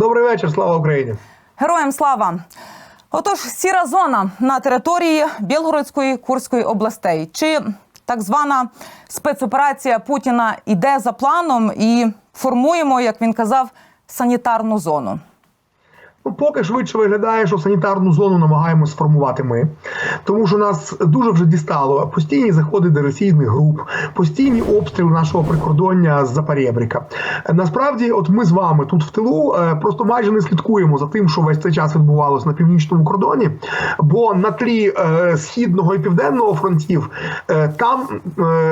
Добрий вечір, слава Україні. Героям слава! Отож, сіра зона на території Білгородської Курської областей. Чи так звана спецоперація Путіна йде за планом і формуємо, як він казав, санітарну зону? Ну, поки швидше виглядає, що санітарну зону намагаємось сформувати ми, тому що нас дуже вже дістало постійні заходи диверсійних груп, постійні обстріли нашого прикордоння з Запорєбріка. Насправді, от ми з вами тут в тилу е, просто майже не слідкуємо за тим, що весь цей час відбувалося на північному кордоні, бо на тлі е, східного і південного фронтів е, там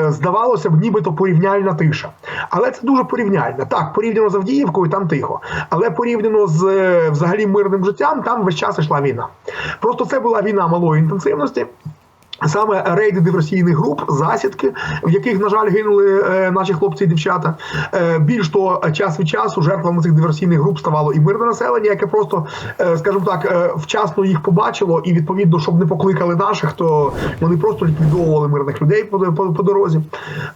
здавалося б, нібито порівняльна тиша. Але це дуже порівняльна. Так, порівняно з Авдіївкою, там тихо, але порівняно з е, взагалі мирним життям, там весь час йшла війна. Просто це була війна малої інтенсивності. Саме рейди диверсійних груп, засідки, в яких, на жаль, гинули е, наші хлопці і дівчата. Е, більш того, час від часу жертвами цих диверсійних груп ставало і мирне населення, яке просто, е, скажімо так, е, вчасно їх побачило, і відповідно, щоб не покликали наших, то вони просто ліквідовували мирних людей по, по, по дорозі.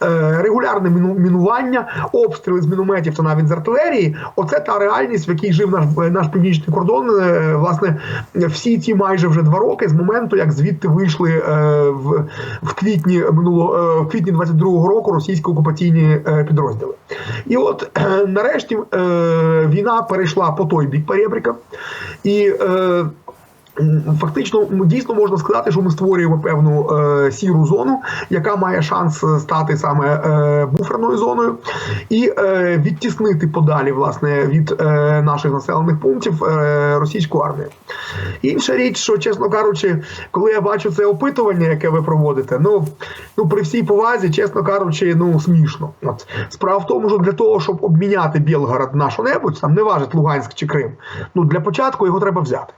Е, регулярне міну, мінування, обстріли з мінометів та навіть з артилерії. Оце та реальність, в якій жив наш наш північний кордон. Е, власне, всі ті майже вже два роки з моменту, як звідти вийшли. Е, в, в квітні минуло е, в квітні 22-го року російські окупаційні е, підрозділи. І от е, нарешті війна перейшла по той бік Перебріка. І Фактично, дійсно можна сказати, що ми створюємо певну е, сіру зону, яка має шанс стати саме е, буферною зоною, і е, відтіснити подалі власне від е, наших населених пунктів е, російську армію. Інша річ, що чесно кажучи, коли я бачу це опитування, яке ви проводите, ну ну при всій повазі, чесно кажучи, ну смішно. От справа в тому, що для того, щоб обміняти Білгород на що-небудь, там не важить Луганськ чи Крим. Ну для початку його треба взяти.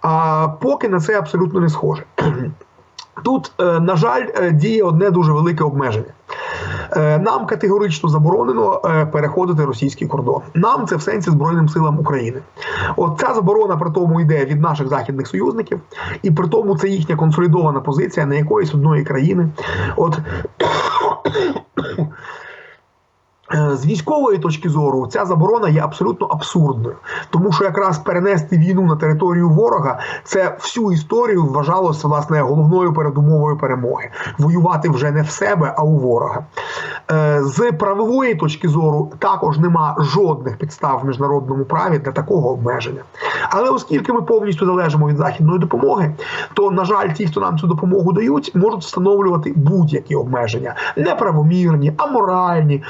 А поки на це абсолютно не схоже. Тут, е, на жаль, е, діє одне дуже велике обмеження. Е, Нам категорично заборонено переходити російський кордон. Нам це в сенсі Збройним силам України. От ця заборона при тому йде від наших західних союзників, і при тому це їхня консолідована позиція не якоїсь одної країни. От з військової точки зору ця заборона є абсолютно абсурдною, тому що якраз перенести війну на територію ворога це всю історію вважалося власне головною передумовою перемоги. Воювати вже не в себе, а у ворога. Е, З правової точки зору також нема жодних підстав в міжнародному праві для такого обмеження. Але оскільки ми повністю залежимо від західної допомоги, то на жаль, ті, хто нам цю допомогу дають, можуть встановлювати будь-які обмеження неправомірні, аморальні.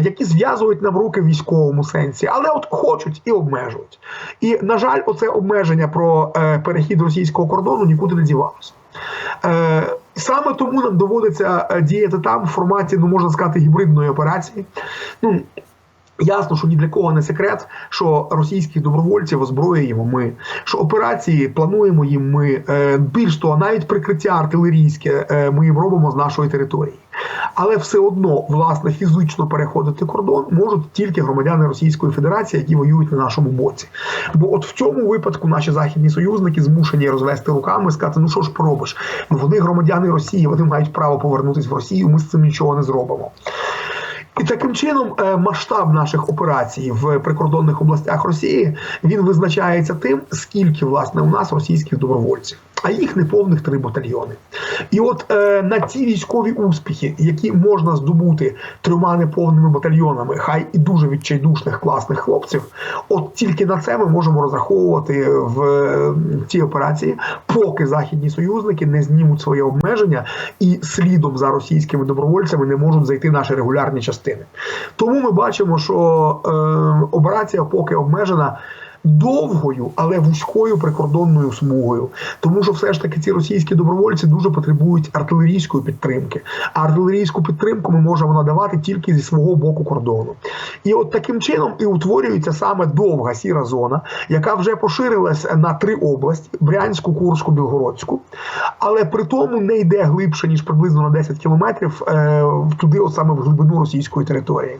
Е, які зв'язують нам руки в військовому сенсі, але от хочуть і обмежують. І на жаль, оце обмеження про е, перехід російського кордону нікуди не дівалося. Е, Саме тому нам доводиться діяти там в форматі, ну можна сказати, гібридної операції. Ну Ясно, що ні для кого не секрет, що російських добровольців озброюємо ми, що операції плануємо їм ми. Більш того, навіть прикриття артилерійське ми їм робимо з нашої території. Але все одно, власне, фізично переходити кордон можуть тільки громадяни Російської Федерації, які воюють на нашому боці. Бо от в цьому випадку наші західні союзники змушені розвести руками і сказати, ну що ж поробиш? Ну вони громадяни Росії, вони мають право повернутися в Росію. Ми з цим нічого не зробимо. І таким чином масштаб наших операцій в прикордонних областях Росії він визначається тим, скільки власне у нас російських добровольців, а їх неповних три батальйони. І от е, на ці військові успіхи, які можна здобути трьома неповними батальйонами, хай і дуже відчайдушних класних хлопців, от тільки на це ми можемо розраховувати в е, цій операції, поки західні союзники не знімуть своє обмеження і слідом за російськими добровольцями не можуть зайти наші регулярні частини. Тому ми бачимо, що е, операція поки обмежена. Довгою, але вузькою прикордонною смугою, тому що все ж таки ці російські добровольці дуже потребують артилерійської підтримки. А артилерійську підтримку ми можемо надавати тільки зі свого боку кордону. І от таким чином і утворюється саме довга сіра зона, яка вже поширилась на три області: Брянську, Курську, Білгородську, але при тому не йде глибше ніж приблизно на 10 кілометрів е, туди, от саме в глибину російської території.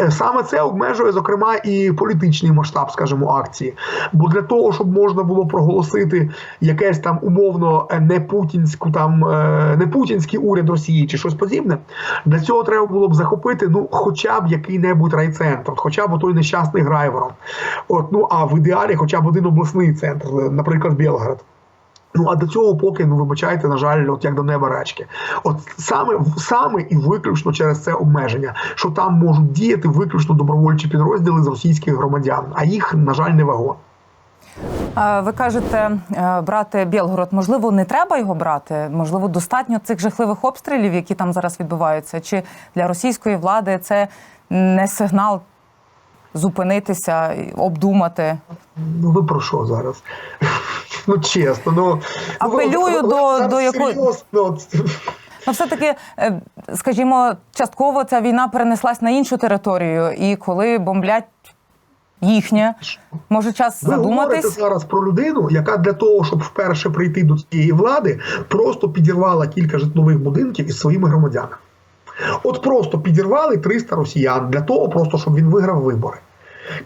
Е, саме це обмежує зокрема і політичний масштаб, скажімо, акції. Реакції. Бо для того, щоб можна було проголосити якесь там умовно е, не путінську там е, не путінський уряд Росії чи щось подібне, для цього треба було б захопити ну хоча б який-небудь райцентр, хоча б той нещасний Грайворон. От ну а в ідеалі, хоча б один обласний центр, наприклад, Білгород. Ну а до цього поки ну вибачайте, на жаль, от як до неба речки. От саме саме і виключно через це обмеження, що там можуть діяти виключно добровольчі підрозділи з російських громадян, а їх на жаль не вагон. Ви кажете, е, брати Білгород, можливо, не треба його брати? Можливо, достатньо цих жахливих обстрілів, які там зараз відбуваються? Чи для російської влади це не сигнал зупинитися, обдумати? Ну ви про що зараз? Ну чесно, ну Апелюю ну, до- до якої- Ну, все-таки, е, скажімо, частково ця війна перенеслась на іншу територію, і коли бомблять їхнє, може час Ви говорите зараз про людину, яка для того, щоб вперше прийти до цієї влади, просто підірвала кілька житлових будинків із своїми громадянами. От просто підірвали 300 росіян для того, просто щоб він виграв вибори.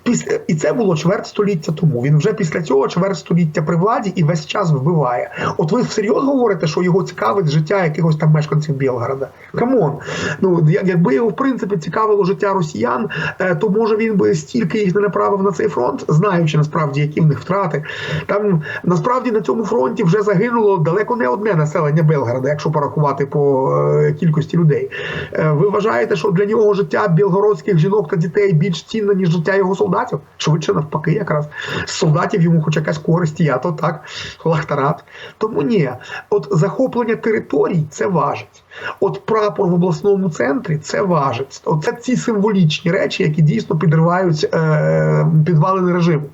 Після і це було чверть століття тому. Він вже після цього чверть століття при владі і весь час вбиває. От ви всерйоз говорите, що його цікавить життя якихось там мешканців Білгорода. Камон. Ну якби його в принципі цікавило життя росіян, е, то може він би стільки їх не направив на цей фронт, знаючи насправді, які в них втрати. Там насправді на цьому фронті вже загинуло далеко не одне населення Белгорода, якщо порахувати по е, кількості людей. Е, ви вважаєте, що для нього життя білгородських жінок та дітей більш цінне, ніж життя його солдатів? Швидше навпаки, якраз з солдатів йому хоч якась користь, а то так, лахтарат. Тому ні, от захоплення територій це важить. От прапор в обласному центрі це важить. Оце ці символічні речі, які дійсно підривають е, підвалини режиму.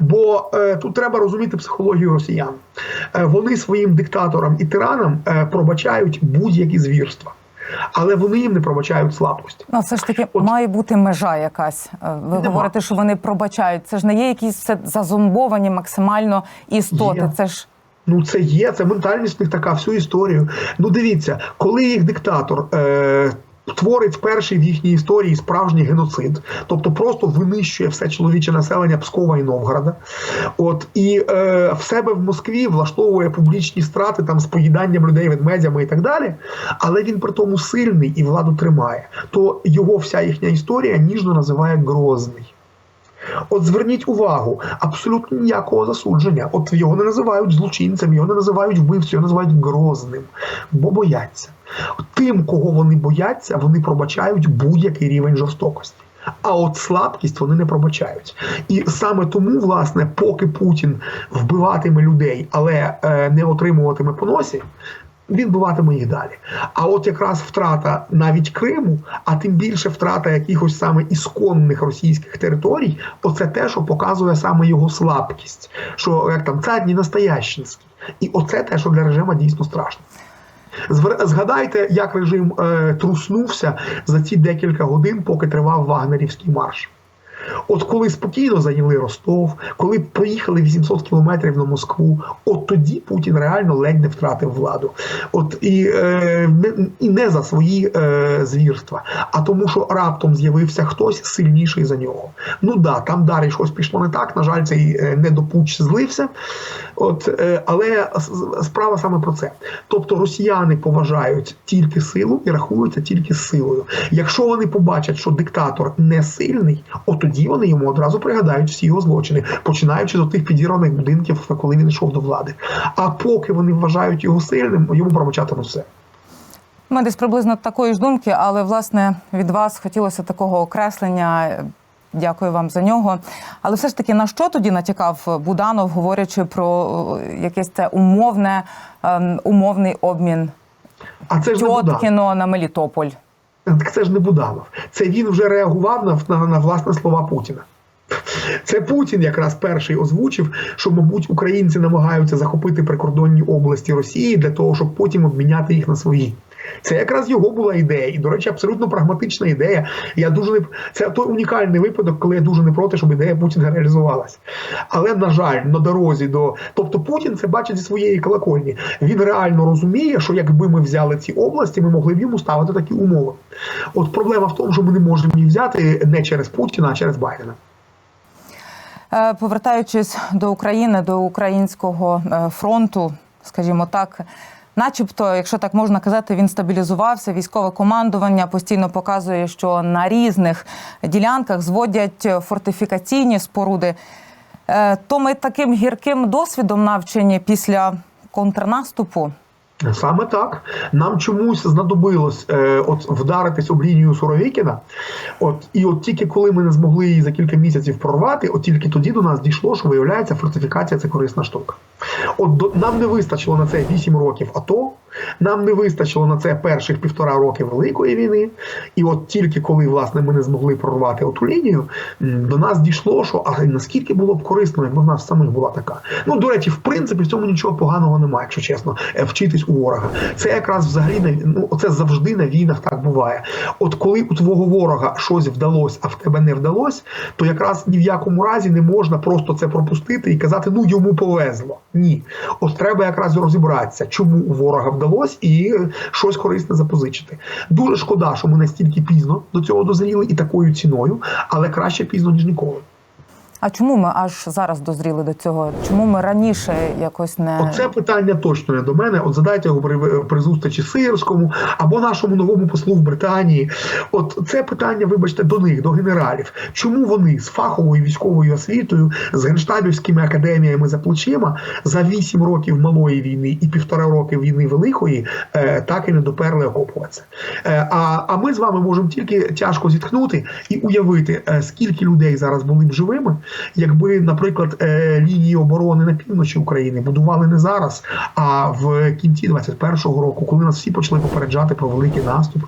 Бо е, тут треба розуміти психологію росіян. Е, вони своїм диктаторам і тиранам е, пробачають будь-які звірства. Але вони їм не пробачають слабкості. Ну, все ж таки От- має бути межа якась. Е, Ви Нема. говорите, що вони пробачають. Це ж не є якісь це зазомбовані максимально істоти. Є. Це ж Ну, це є, це ментальність в них така, всю історію. Ну, дивіться, коли їх диктатор. Е- Творить перший в їхній історії справжній геноцид, тобто просто винищує все чоловіче населення Пскова і Новгорода. От і е, в себе в Москві влаштовує публічні страти там з поїданням людей ведмедями і так далі. Але він при тому сильний і владу тримає. То його вся їхня історія ніжно називає Грозний. От зверніть увагу, абсолютно ніякого засудження. От його не називають злочинцем, його не називають вбивцем, його називають грозним, бо бояться. Тим, кого вони бояться, вони пробачають будь-який рівень жорстокості. А от слабкість вони не пробачають. І саме тому, власне, поки Путін вбиватиме людей, але е, не отримуватиме по він вбиватиме їх далі. А от якраз втрата навіть Криму, а тим більше втрата якихось саме ісконних російських територій, оце те, що показує саме його слабкість, що як там цар не настоящинський. І оце те, що для режиму дійсно страшно. Згадайте, як режим е, труснувся за ці декілька годин, поки тривав вагнерівський марш. От коли спокійно зайняли Ростов, коли проїхали 800 кілометрів на Москву, от тоді Путін реально ледь не втратив владу. От і, е, не, і не за свої е, звірства, а тому, що раптом з'явився хтось сильніший за нього. Ну да, там далі щось пішло не так. На жаль, цей е, недопуч злився. От, е, але справа саме про це. Тобто росіяни поважають тільки силу і рахуються тільки силою. Якщо вони побачать, що диктатор не сильний, от тоді вони йому одразу пригадають всі його злочини, починаючи з тих підірваних будинків, коли він йшов до влади. А поки вони вважають його сильним, йому пробачатимуть все. ми десь приблизно такої ж думки, але власне від вас хотілося такого окреслення. Дякую вам за нього. Але все ж таки, на що тоді натякав Буданов, говорячи про е, якесь це умовне, ем, умовний обмін А це ж. Тьоткіно на Мелітополь? Це ж не Буданов. Це він вже реагував на, на, на власне слова Путіна. Це Путін якраз перший озвучив, що, мабуть, українці намагаються захопити прикордонні області Росії для того, щоб потім обміняти їх на свої. Це якраз його була ідея, і, до речі, абсолютно прагматична ідея. Я дуже не це той унікальний випадок, коли я дуже не проти, щоб ідея Путіна реалізувалась. Але на жаль, на дорозі до тобто Путін це бачить зі своєї колокольні. Він реально розуміє, що якби ми взяли ці області, ми могли б йому ставити такі умови. От проблема в тому, що ми не можемо їх взяти не через Путіна, а через Байдена. Е, Повертаючись до України, до українського е, фронту, скажімо так. Начебто, якщо так можна казати, він стабілізувався. Військове командування постійно показує, що на різних ділянках зводять фортифікаційні споруди. Е, То ми таким гірким досвідом навчені після контрнаступу. Саме так. Нам чомусь знадобилось е, от вдаритись об лінію Суровікіна. От, і от тільки коли ми не змогли її за кілька місяців прорвати, от тільки тоді до нас дійшло, що виявляється, фортифікація це корисна штука. От до, нам не вистачило на це 8 років АТО, нам не вистачило на це перших півтора роки Великої війни. І от тільки коли власне ми не змогли прорвати оту лінію, до нас дійшло, що а наскільки було б корисно, якби в нас самих була така. Ну до речі, в принципі, в цьому нічого поганого немає, якщо чесно, е, вчитись у ворога. Це якраз взагалі ну це завжди на війнах так буває. От коли у твого ворога щось вдалося, а в тебе не вдалося, то якраз ні в якому разі не можна просто це пропустити і казати, ну йому повезло. Ні, от треба якраз розібратися, чому у ворога вдалося, і щось корисне запозичити. Дуже шкода, що ми настільки пізно до цього дозріли і такою ціною, але краще пізно ніж ніколи. А чому ми аж зараз дозріли до цього? Чому ми раніше якось не Оце питання точно не до мене. От задайте його при, при зустрічі Сирському або нашому новому послу в Британії. От це питання, вибачте, до них, до генералів. Чому вони з фаховою військовою освітою, з генштабівськими академіями за плечима за вісім років малої війни і півтора роки війни великої е, так і не доперли окопуватися? Е, а, а ми з вами можемо тільки тяжко зітхнути і уявити, е, скільки людей зараз були б живими, якби, наприклад, е, лінії оборони на півночі України будували не зараз, а в кінці 21-го року, коли нас всі почали попереджати про великий наступ.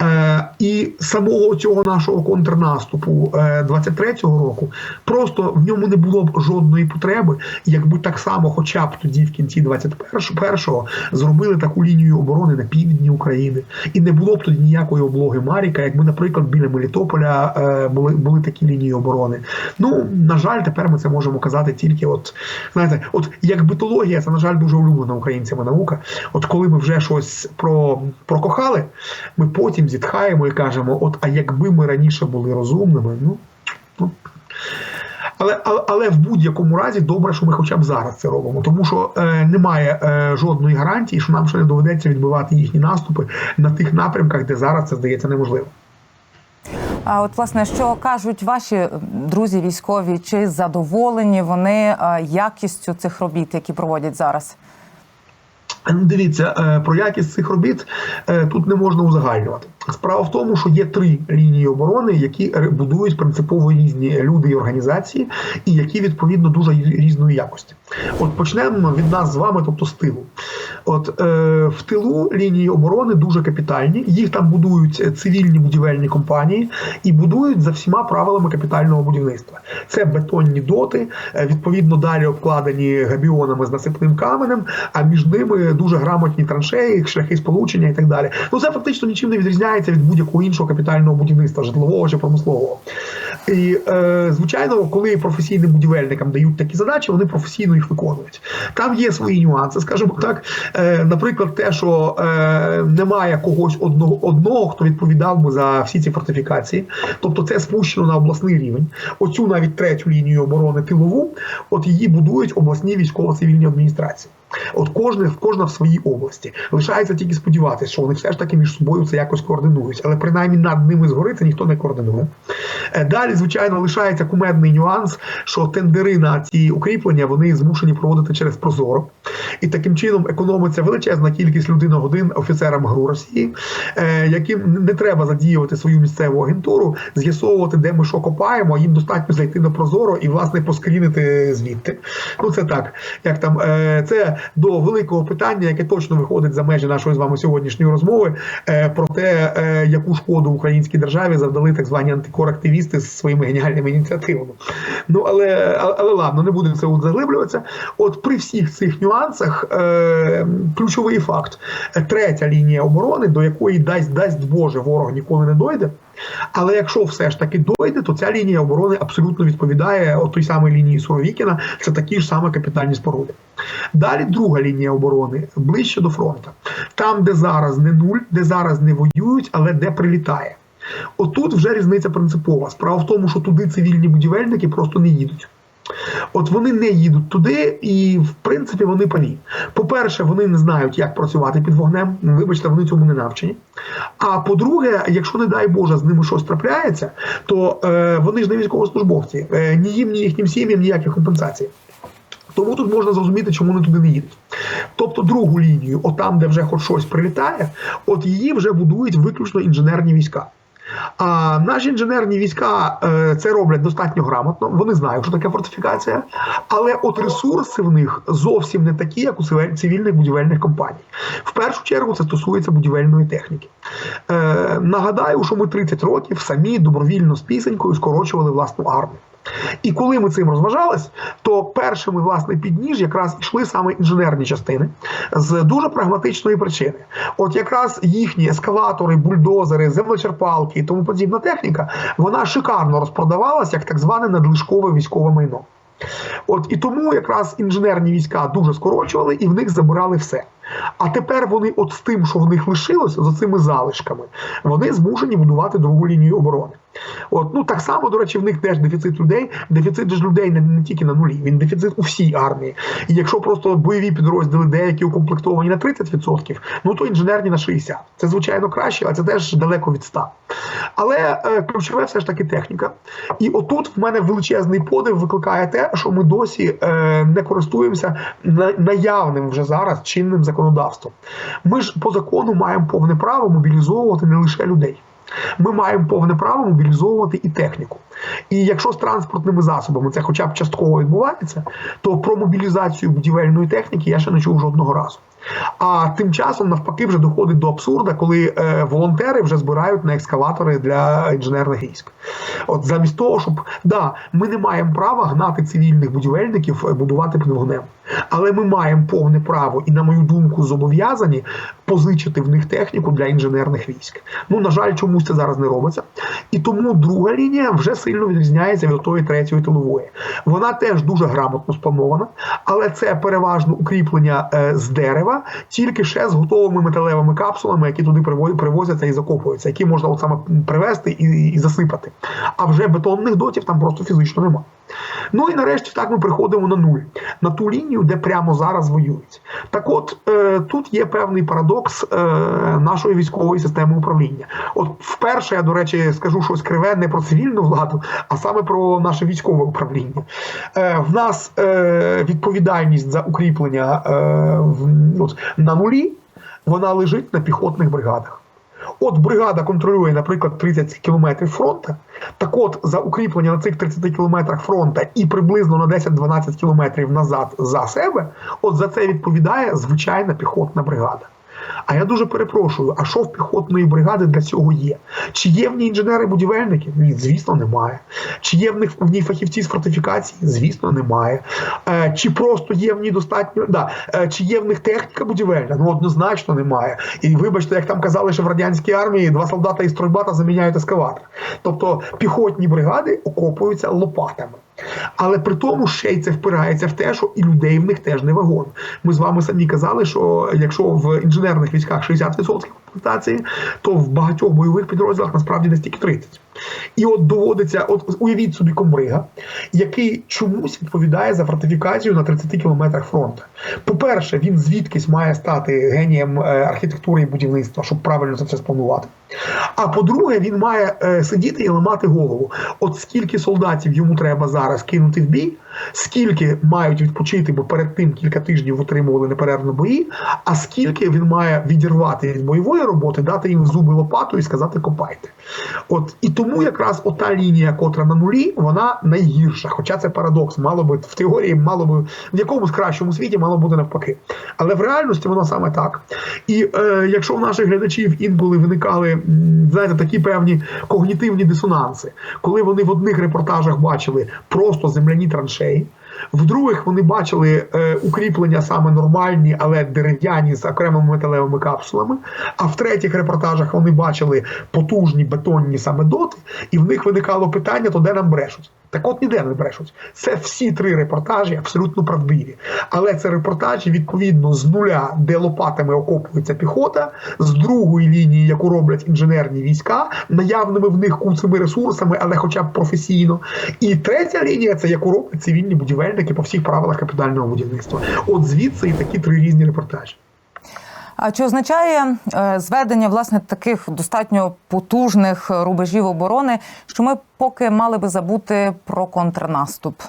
Е, І самого цього нашого контрнаступу е, 23-го року просто в ньому не було б жодної потреби, якби так само, хоча б тоді, в кінці 21-го, зробили таку лінію оборони на півдні України, і не було б тоді ніякої облоги Маріка, якби, наприклад, біля Мелітополя е, були, були такі лінії оборони. Ну на жаль, тепер ми це можемо казати тільки, от знаєте, от як битологія, це на жаль дуже улюблена українцями наука. От коли ми вже щось про прокохали, ми потім зітхаємо і кажемо: от, а якби ми раніше були розумними, ну. ну але, але, але в будь-якому разі добре, що ми хоча б зараз це робимо, тому що е, немає е, жодної гарантії, що нам ще не доведеться відбивати їхні наступи на тих напрямках, де зараз це здається неможливо. А от власне, що кажуть ваші друзі військові, чи задоволені вони е, якістю цих робіт, які проводять зараз? Ну, Дивіться, е, про якість цих робіт е, тут не можна узагальнювати. Справа в тому, що є три лінії оборони, які будують принципово різні люди і організації, і які відповідно дуже різної якості. От почнемо від нас з вами, тобто з тилу. От е, в тилу лінії оборони дуже капітальні. Їх там будують е, цивільні будівельні компанії і будують за всіма правилами капітального будівництва. Це бетонні доти, е, відповідно далі обкладені габіонами з насипним каменем, а між ними дуже грамотні траншеї, шляхи сполучення і так далі. Ну це фактично нічим не відрізняється від будь-якого іншого капітального будівництва, житлового чи промислового. І е, звичайно, коли професійним будівельникам дають такі задачі, вони професійно їх виконують. Там є свої нюанси, скажімо так. Е, наприклад, те, що е, немає когось одного одного, хто відповідав би за всі ці фортифікації, тобто це спущено на обласний рівень. Оцю навіть третю лінію оборони тилову, от її будують обласні військово-цивільні адміністрації. От кожне кожна в своїй області лишається тільки сподіватися, що вони все ж таки між собою це якось координують, але принаймні над ними згори це ніхто не координує. Е, Далі, звичайно, лишається кумедний нюанс, що тендери на ці укріплення вони змушені проводити через Прозоро, і таким чином економиться величезна кількість людиногодин офіцерам ГРУ Росії, е, яким не треба задіювати свою місцеву агентуру, з'ясовувати, де ми що копаємо. Їм достатньо зайти на Прозоро і власне поскрінити звідти. Ну це так, як там е, це до великого питання, яке точно виходить за межі нашої з вами сьогоднішньої розмови, е, про те, е, яку шкоду українській державі завдали так звані антикорактивісти з своїми геніальними ініціативами. Ну але але, але ладно, не будемо це заглиблюватися. От при всіх цих нюансах е, ключовий факт: третя лінія оборони, до якої дасть дасть Боже ворог ніколи не дойде. Але якщо все ж таки дойде, то ця лінія оборони абсолютно відповідає той самій лінії Суровікіна. Це такі ж саме капітальні споруди. Далі друга лінія оборони ближче до фронту, там, де зараз не нуль, де зараз не воюють, але де прилітає. Отут вже різниця принципова. Справа в тому, що туди цивільні будівельники просто не їдуть. От вони не їдуть туди, і в принципі вони праві. По-перше, вони не знають, як працювати під вогнем. Вибачте, вони цьому не навчені. А по-друге, якщо не дай Боже з ними щось трапляється, то е, вони ж не військовослужбовці. Е, ні їм, ні їхнім сім'ям ніяких компенсацій. Тому тут можна зрозуміти, чому вони туди не їдуть. Тобто другу лінію, отам, де вже хоч щось прилітає, от її вже будують виключно інженерні війська. А наші інженерні війська е, це роблять достатньо грамотно. Вони знають, що таке фортифікація, але от ресурси в них зовсім не такі, як у цивільних будівельних компаній. В першу чергу це стосується будівельної техніки. Е, нагадаю, що ми 30 років самі добровільно з пісенькою скорочували власну армію. І коли ми цим розважались, то першими власне під ніж якраз йшли саме інженерні частини з дуже прагматичної причини. От якраз їхні ескалатори, бульдозери, землечерпалки і тому подібна техніка, вона шикарно розпродавалась як так зване надлишкове військове майно. От і тому якраз інженерні війська дуже скорочували і в них забирали все. А тепер вони, от з тим, що в них лишилося, за цими залишками, вони змушені будувати другу лінію оборони. От, ну так само, до речі, в них теж дефіцит людей. Дефіцит ж людей не, не тільки на нулі, він дефіцит у всій армії. І якщо просто бойові підрозділи деякі укомплектовані на 30%, ну то інженерні на 60%. Це звичайно краще, але це теж далеко від 100%. Але е, ключове все ж таки техніка. І отут в мене величезний подив викликає те, що ми досі е, не користуємося на- наявним вже зараз чинним законодавством. Ми ж по закону маємо повне право мобілізовувати не лише людей. Ми маємо повне право мобілізовувати і техніку. І якщо з транспортними засобами це хоча б частково відбувається, то про мобілізацію будівельної техніки я ще не чув жодного разу. А тим часом навпаки вже доходить до абсурда, коли е, волонтери вже збирають на екскаватори для інженерних військ. От замість того, щоб да, ми не маємо права гнати цивільних будівельників е, будувати під вогнем. Але ми маємо повне право і, на мою думку, зобов'язані позичити в них техніку для інженерних військ. Ну, на жаль, чомусь це зараз не робиться. І тому друга лінія вже сильно відрізняється від тої третьої тилової. Вона теж дуже грамотно спланована, але це переважно укріплення е, з дерева, тільки ще з готовими металевими капсулами, які туди приво- привозяться і закопуються, які можна от саме привезти і, і засипати. А вже бетонних дотів там просто фізично немає. Ну і нарешті так ми приходимо на нуль, на ту лінію, де прямо зараз воюють. Так от е, тут є певний парадокс е, нашої військової системи управління. От вперше я, до речі, скажу щось криве не про цивільну владу, а саме про наше військове управління. Е, в нас е, відповідальність за укріплення е, от, на нулі, вона лежить на піхотних бригадах. От бригада контролює, наприклад, 30 кілометрів фронту. Так от за укріплення на цих 30 кілометрах фронту і приблизно на 10-12 кілометрів назад за себе, от за це відповідає звичайна піхотна бригада. А я дуже перепрошую, а що в піхотної бригади для цього є? Чи є в ній інженери-будівельники? Ні, звісно, немає. Чи є в них в ній фахівці з фортифікації? Звісно, немає. Е, чи просто є в ній достатньо? Да. Е, чи є в них техніка будівельна? Ну однозначно немає. І вибачте, як там казали, що в радянській армії два солдата із стройбата заміняють ескаватор. Тобто піхотні бригади окопуються лопатами. Але при тому ще й це впирається в те, що і людей в них теж не вагон. Ми з вами самі казали, що якщо в інженерних військах 60% комплектації, то в багатьох бойових підрозділах насправді не стільки 30%. І от доводиться, от уявіть собі комбрига, який чомусь відповідає за фортифікацію на 30 кілометрах фронту. По-перше, він звідкись має стати генієм е, архітектури і будівництва, щоб правильно це все спланувати. А по-друге, він має е, сидіти і ламати голову. От скільки солдатів йому треба зараз кинути в бій, скільки мають відпочити, бо перед тим кілька тижнів утримували неперервно бої, а скільки він має відірвати від бойової роботи, дати їм зуби лопату і сказати копайте. От і тому якраз ота лінія, котра на нулі, вона найгірша. Хоча це парадокс, мало би в теорії, мало би в якомусь кращому світі мало бути навпаки. Але в реальності воно саме так. І е, якщо в наших глядачів інколи виникали, знаєте, такі певні когнітивні дисонанси, коли вони в одних репортажах бачили просто земляні траншеї. В Вдруге, вони бачили е, укріплення саме нормальні, але дерев'яні з окремими металевими капсулами. А в третіх репортажах вони бачили потужні бетонні саме доти, і в них виникало питання: то де нам брешуть? Так от ніде не брешуть. Це всі три репортажі абсолютно правдиві. Але це репортажі відповідно з нуля, де лопатами окопується піхота, з другої лінії, яку роблять інженерні війська, наявними в них куцими ресурсами, але хоча б професійно. І третя лінія це яку роблять цивільні будівельники по всіх правилах капітального будівництва. От звідси і такі три різні репортажі. А чи означає е, зведення власне таких достатньо потужних рубежів оборони, що ми поки мали би забути про контрнаступ?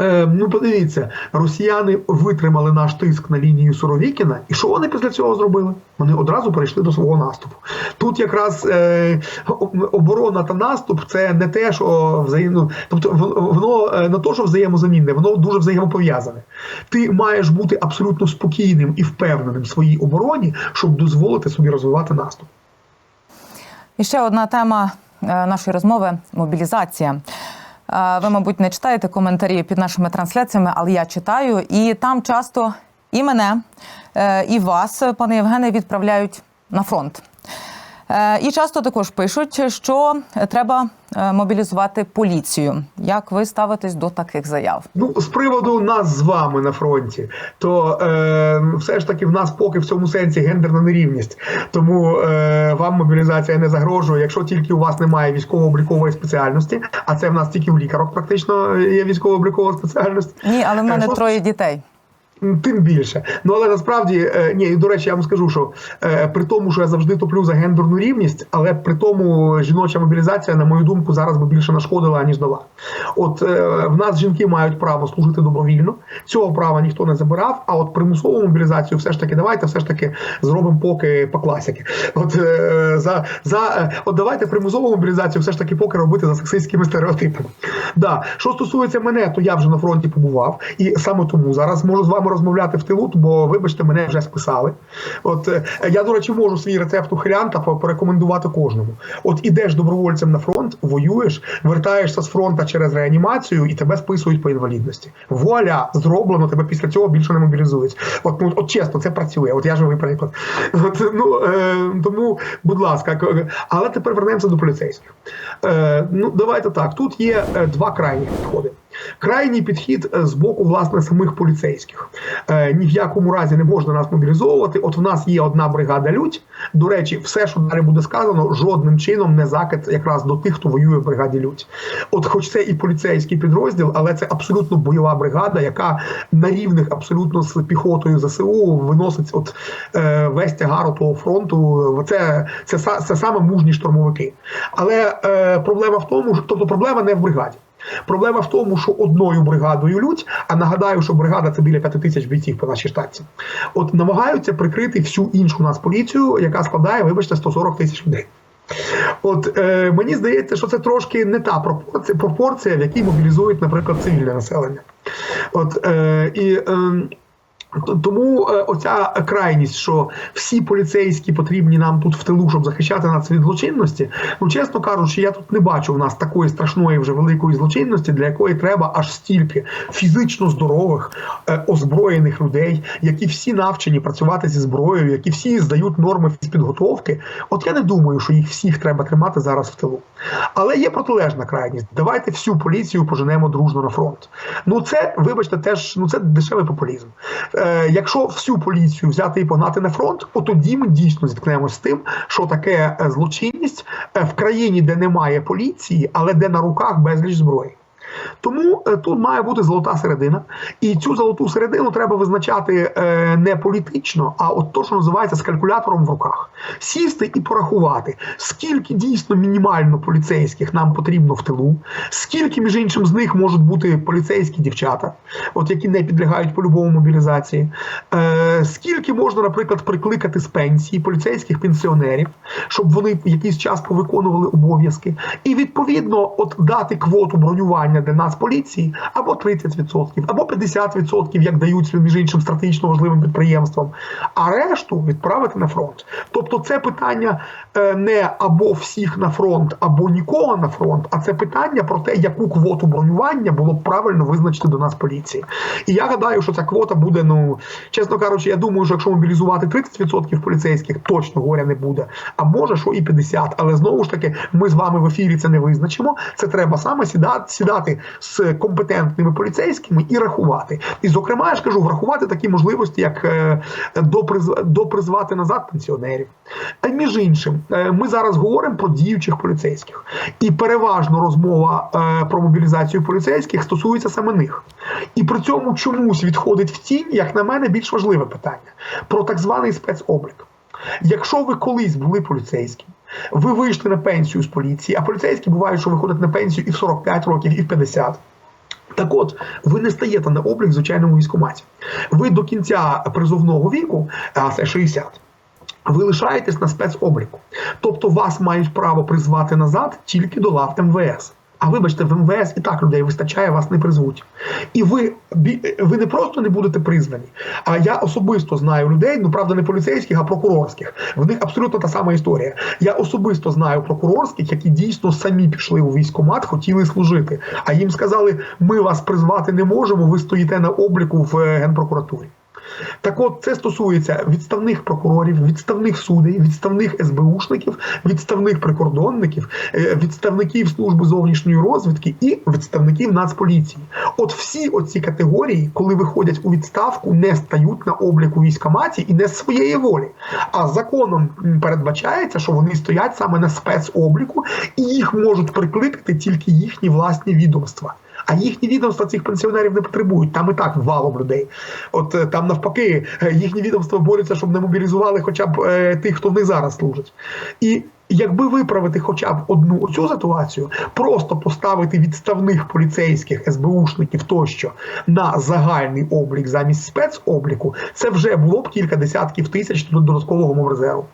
Е, ну, подивіться, росіяни витримали наш тиск на лінію Суровікіна, і що вони після цього зробили? Вони одразу перейшли до свого наступу. Тут якраз е, оборона та наступ це не те, що взаємно, тобто воно е, не то, що взаємозамінне, воно дуже взаємопов'язане. Ти маєш бути абсолютно спокійним і впевненим в своїй обороні, щоб дозволити собі розвивати наступ. І ще одна тема е, нашої розмови мобілізація. Ви, мабуть, не читаєте коментарі під нашими трансляціями, але я читаю, і там часто і мене, е, і вас, пане Євгене, відправляють на фронт. Е, І часто також пишуть, що треба е, мобілізувати поліцію. Як ви ставитесь до таких заяв? Ну, з приводу нас з вами на фронті, то е, все ж таки в нас поки в цьому сенсі гендерна нерівність. Тому е, вам мобілізація не загрожує, якщо тільки у вас немає військово-облікової спеціальності, а це в нас тільки в лікарок практично є військово-облікова спеціальність. Ні, але в Е, мене що- троє дітей. Тим більше. Ну але насправді е, ні, і до речі, я вам скажу, що е, при тому, що я завжди топлю за гендерну рівність, але при тому жіноча мобілізація, на мою думку, зараз би більше нашкодила, аніж дала. От е, в нас жінки мають право служити добровільно, цього права ніхто не забирав. А от примусову мобілізацію, все ж таки, давайте все ж таки зробимо поки по класіки. От за за от давайте примусову мобілізацію, все ж таки поки робити за сексистськими стереотипами. Да, що стосується мене, то я вже на фронті побував, і саме тому зараз можу з вами розмовляти в тилу, бо вибачте, мене вже списали. От е, я, до речі, можу свій рецепт ухилянта по- порекомендувати кожному. От ідеш добровольцем на фронт, воюєш, вертаєшся з фронта через реанімацію і тебе списують по інвалідності. Вуаля, зроблено, тебе після цього більше не мобілізують. От, ну, от чесно, це працює. От я живий приклад. От, ну, е, тому, будь ласка, але тепер вернемося до поліцейських. Е, ну, давайте так. Тут є е, два крайні підходи. Крайній підхід е, з боку власне самих поліцейських. Е, ні в якому разі не можна нас мобілізовувати. От в нас є одна бригада людь. До речі, все, що далі буде сказано, жодним чином не закид якраз до тих, хто воює в бригаді людь. От, хоч це і поліцейський підрозділ, але це абсолютно бойова бригада, яка на рівних абсолютно з піхотою ЗСУ виносить от е, весь тягар того фронту. Це, це, це, це саме мужні штурмовики. Але е, проблема в тому, що тобто проблема не в бригаді. Проблема в тому, що одною бригадою лють, а нагадаю, що бригада це біля п'яти тисяч бійців по нашій штатці. От намагаються прикрити всю іншу нас поліцію, яка складає, вибачте, 140 тисяч людей. От е, мені здається, що це трошки не та пропорція, пропорція, в якій мобілізують, наприклад, цивільне населення. От е, і. Е, Тому е, оця крайність, що всі поліцейські потрібні нам тут в тилу, щоб захищати нас від злочинності. Ну чесно кажучи, я тут не бачу в нас такої страшної вже великої злочинності, для якої треба аж стільки фізично здорових, е, озброєних людей, які всі навчені працювати зі зброєю, які всі здають норми фізпідготовки. От я не думаю, що їх всіх треба тримати зараз в тилу. Але є протилежна крайність. Давайте всю поліцію поженемо дружно на фронт. Ну це, вибачте, теж ну це дешевий популізм. Е, якщо всю поліцію взяти і погнати на фронт, от тоді ми дійсно зіткнемося з тим, що таке е, злочинність е, в країні, де немає поліції, але де на руках безліч зброї. Тому е, тут має бути золота середина, і цю золоту середину треба визначати е, не політично, а от то, що називається з калькулятором в руках, сісти і порахувати, скільки дійсно мінімально поліцейських нам потрібно в тилу, скільки між іншим з них можуть бути поліцейські дівчата, от які не підлягають по-любому мобілізації, е, скільки можна, наприклад, прикликати з пенсії поліцейських пенсіонерів, щоб вони якийсь час повиконували обов'язки, і відповідно от дати квоту бронювання для Нацполіції або 30%, або 50%, як дають між іншим стратегічно важливим підприємствам, а решту відправити на фронт. Тобто, це питання е, не або всіх на фронт, або нікого на фронт, а це питання про те, яку квоту бронювання було б правильно визначити до Нацполіції. І я гадаю, що ця квота буде, ну чесно кажучи, я думаю, що якщо мобілізувати 30% поліцейських, точно горя не буде. А може, що і 50%. Але знову ж таки, ми з вами в ефірі це не визначимо. Це треба саме сідати, сідати з компетентними поліцейськими і рахувати. І, зокрема, я ж кажу, врахувати такі можливості, як е, допризвати назад пенсіонерів. Між іншим, е, ми зараз говоримо про діючих поліцейських, і переважно розмова е, про мобілізацію поліцейських стосується саме них. І при цьому чомусь відходить в тінь, як на мене, більш важливе питання про так званий спецоблік. Якщо ви колись були поліцейським, ви вийшли на пенсію з поліції, а поліцейські бувають, що виходять на пенсію і в 45 років, і в 50. Так от, ви не стаєте на облік в звичайному військоматі. Ви до кінця призовного віку, а це 60, ви лишаєтесь на спецобліку. Тобто вас мають право призвати назад тільки до лав МВС. А вибачте, в МВС і так людей вистачає, вас не призвуть. І ви, ви не просто не будете призвані, а я особисто знаю людей, ну правда, не поліцейських, а прокурорських. В них абсолютно та сама історія. Я особисто знаю прокурорських, які дійсно самі пішли у військкомат, хотіли служити. А їм сказали, ми вас призвати не можемо, ви стоїте на обліку в е, генпрокуратурі. Так от це стосується відставних прокурорів, відставних судей, відставних СБУшників, відставних прикордонників, е, відставників служби зовнішньої розвідки і відставників Нацполіції. От всі оці категорії, коли виходять у відставку, не стають на обліку військкоматі і не з своєї волі. А законом передбачається, що вони стоять саме на спецобліку, і їх можуть прикликати тільки їхні власні відомства. А їхні відомства цих пенсіонерів не потребують. Там і так валом людей. От е, там навпаки, е, їхні відомства борються, щоб не мобілізували хоча б е, тих, хто в них зараз служить. І якби виправити хоча б одну оцю ситуацію, просто поставити відставних поліцейських, СБУшників тощо на загальний облік замість спецобліку, це вже було б кілька десятків тисяч додаткового моврезерву.